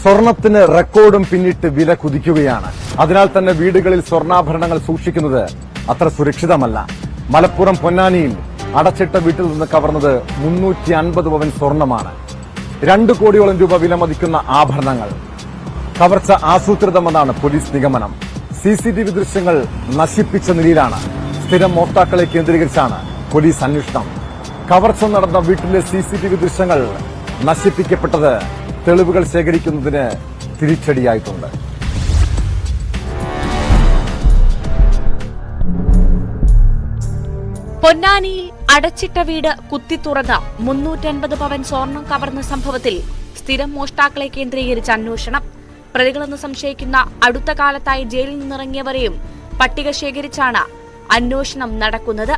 സ്വർണത്തിന് റെക്കോർഡും പിന്നിട്ട് വില കുതിക്കുകയാണ്. അതിനാൽ തന്നെ വീടുകളിൽ സ്വർണാഭരണങ്ങൾ സൂക്ഷിക്കുന്നത് അത്ര സുരക്ഷിതമല്ല. മലപ്പുറം പൊന്നാനിയിൽ അടച്ചിട്ട വീട്ടിൽ നിന്ന് കവർന്നത് മുന്നൂറ്റി അൻപത് പവൻ സ്വർണമാണ്. രണ്ടു കോടിയോളം രൂപ വില മതിക്കുന്ന ആഭരണങ്ങൾ. കവർച്ച ആസൂത്രിതമെന്നാണ് പോലീസ് നിഗമനം. സി സി ടി വി ദൃശ്യങ്ങൾ നശിപ്പിച്ച നിലയിലാണ്. സ്ഥിരം മോഷ്ടാക്കളെ കേന്ദ്രീകരിച്ചാണ് പോലീസ് അന്വേഷണം. കവർച്ച നടന്ന വീട്ടിലെ സി സി ടി വി ദൃശ്യങ്ങൾ നശിപ്പിക്കപ്പെട്ടത് തെളിവുകൾ ശേഖരിക്കുന്നതിന് തിരിച്ചടിയായിട്ടുണ്ട്. പൊന്നാനിയിൽ അടച്ചിട്ട വീട് കുത്തിത്തുറന്ന് മുന്നൂറ്റൻപത് പവൻ സ്വർണം കവർന്ന സംഭവത്തിൽ സ്ഥിരം മോഷ്ടാക്കളെ കേന്ദ്രീകരിച്ച അന്വേഷണം. പ്രതികളെന്ന് സംശയിക്കുന്ന അടുത്ത കാലത്തായി ജയിലിൽ നിന്നിറങ്ങിയവരെയും പട്ടിക ശേഖരിച്ചാണ് അന്വേഷണം നടക്കുന്നത്.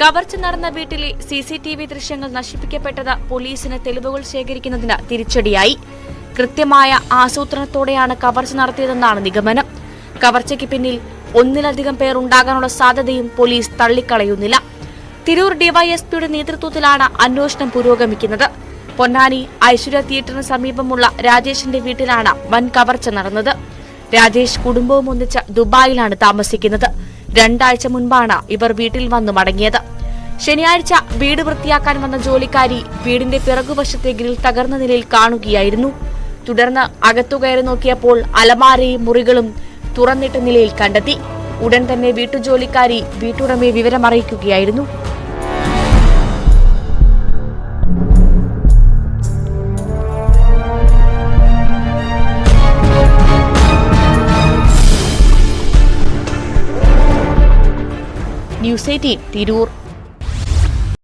കവർച്ച നടന്ന വീട്ടിലെ സി സി ടി വി ദൃശ്യങ്ങൾ നശിപ്പിക്കപ്പെട്ടത് പോലീസിന് തെളിവുകൾ ശേഖരിക്കുന്നതിന് തിരിച്ചടിയായി. കൃത്യമായ ആസൂത്രണത്തോടെയാണ് കവർച്ച നടത്തിയതെന്നാണ് നിഗമനം. കവർച്ചയ്ക്ക് പിന്നിൽ ഒന്നിലധികം പേർ ഉണ്ടാകാനുള്ള സാധ്യതയും പോലീസ് തള്ളിക്കളയുന്നില്ല. തിരൂർ ഡിവൈഎസ്പിയുടെ നേതൃത്വത്തിലാണ് അന്വേഷണം പുരോഗമിക്കുന്നത്. പൊന്നാനി ഐശ്വര്യ തിയേറ്ററിന് സമീപമുള്ള രാജേഷിന്റെ വീട്ടിലാണ് വൻ കവർച്ച നടന്നത്. രാജേഷ് കുടുംബവും ഒന്നിച്ച് ദുബായിലാണ് താമസിക്കുന്നത്. രണ്ടാഴ്ച മുൻപാണ് ഇവർ വീട്ടിൽ വന്നു മടങ്ങിയത്. ശനിയാഴ്ച വീട് വൃത്തിയാക്കാൻ വന്ന ജോലിക്കാരി വീടിന്റെ പിറകുവശത്തെ ഗ്രിൽ തകർന്ന നിലയിൽ കാണുകയായിരുന്നു. തുടർന്ന് അകത്തു കയറി നോക്കിയപ്പോൾ അലമാരയും മുറികളും തുറന്നിട്ട നിലയിൽ കണ്ടെത്തി. ഉടൻ തന്നെ വീട്ടുജോലിക്കാരി വീട്ടുടമയെ വിവരമറിയിക്കുകയായിരുന്നു. News eighteen Tirur